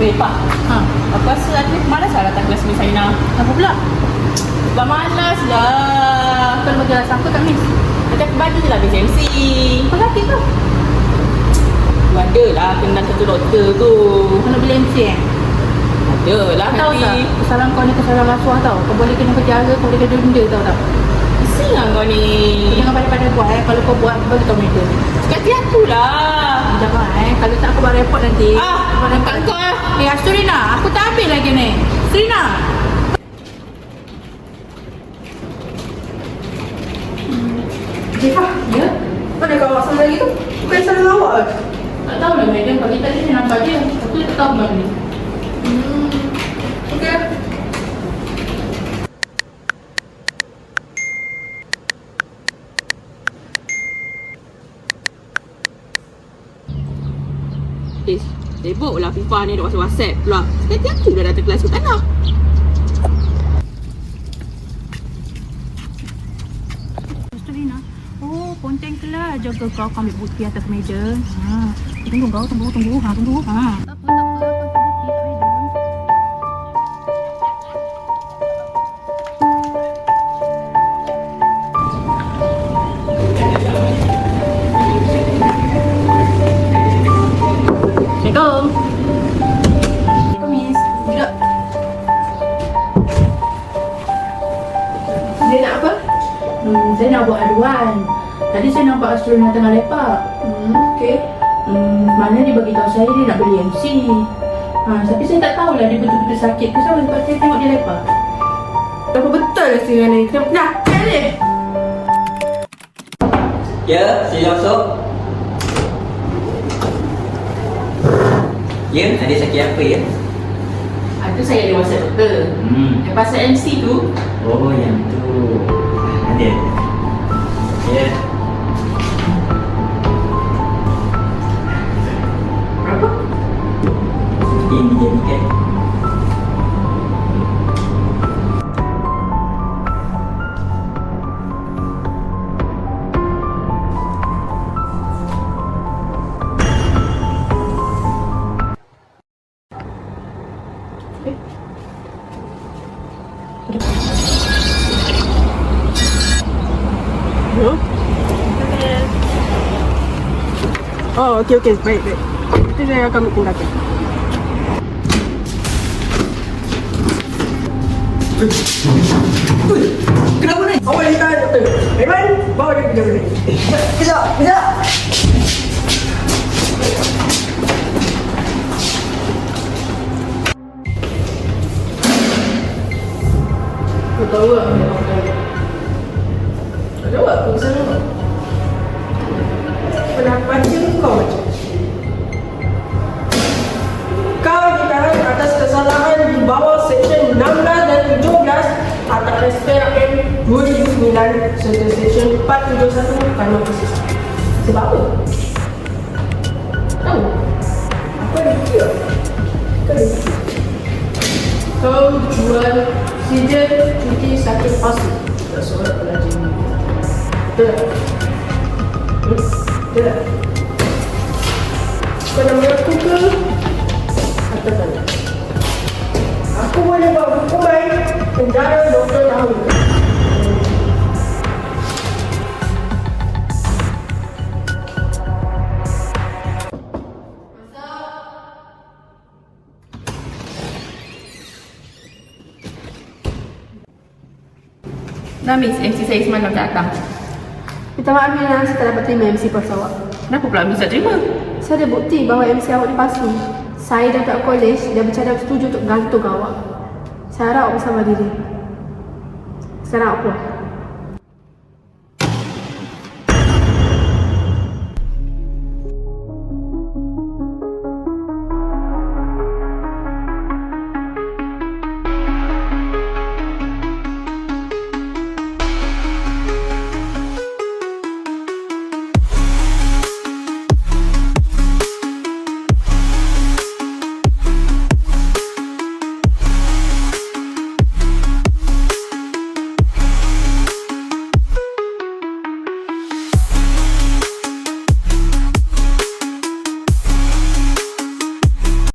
Pak. Ha, Aku rasa aku malas lah datang kelas Miss Aina. apa pula? Sebab malas lah. Kau nak bagi rasa apa kat Miss? Nanti aku bagi je lah Miss MC. Kau sakit tu? Tu ada lah kenal satu doktor tu. Kau nak beli MC eh? Ada lah Kau tahu tak? nanti. Kesalahan kau ni kesalahan rasuah tau. Kau boleh kena penjara, kau boleh kena denda tau tak? Pusing lah kau ni. Kau jangan pandai-pandai buat eh. Kalau kau buat, aku bagi kau meter. Suka hati aku lah. Jangan eh. Kalau tak aku buat report nanti. Ah, tak kau lah. Eh, Asturina, aku tak habis lagi ni. Asturina. Jifa, Ya? mana kau awak sama lagi tu? Bukan salah awak ke? Tak tahu lah madam. Pagi tadi saya nampak dia. Aku tak tahu mana Eh, sibuk lah FIFA ni duk WhatsApp pula. Suka hati aku dah datang kelas kan lah. Asturina. Oh, konten kelas jaga kau kau ambil bukti atas meja. Ha. Tunggu kau, tunggu, tunggu. Ha, tunggu. Ha. Tak apa, Assalamualaikum. Miss. Tak. Dia nak apa? Hmm, saya nak buat aduan. Tadi saya nampak Asturina tengah lepak. Hmm, okey. Hmm, mana dia bagi tahu saya dia nak beli MC. Ha, tapi saya tak tahulah dia betul-betul sakit ke sama sebab saya tengok dia lepak. Apa betul lah setengah ni? Kenapa? Nah, dia. Ya, sila masuk. Ya, ada sakit apa ya? Ada saya ada WhatsApp doktor. Hmm. Yang pasal MC tu, Oh, yang tu. Ada. Oh, okey okey. Baik, baik. Itu saya akan tindakan. Kenapa ni? Awak yang tahan doktor. Aiman, bawa dia pergi sini. Kejap, kejap. Kau tahu tak kau macam Kau ditahan atas kesalahan di bawah Seksyen 16 dan 17 Atas SPRM 2009 serta Seksyen 471 Kanun Khusus. Sebab apa? Tahu? Apa ada bukti tak? Kau ada bukti? Kau jual sijil cuci sakit palsu Tak seorang pelajar tak? Kau nak mengaku ke? Atau tak nak? Aku boleh buat hukuman penjara 20 tahun dah miss MC saya semalam tak datang. Minta maaf Mina, saya tak dapat terima MC pasal awak. Kenapa pula miss tak terima? Saya ada bukti bahawa MC awak ni palsu. Saya dan pihak kolej dah bercadang setuju untuk gantung awak. Saya harap awak bersama diri. Sekarang awak keluar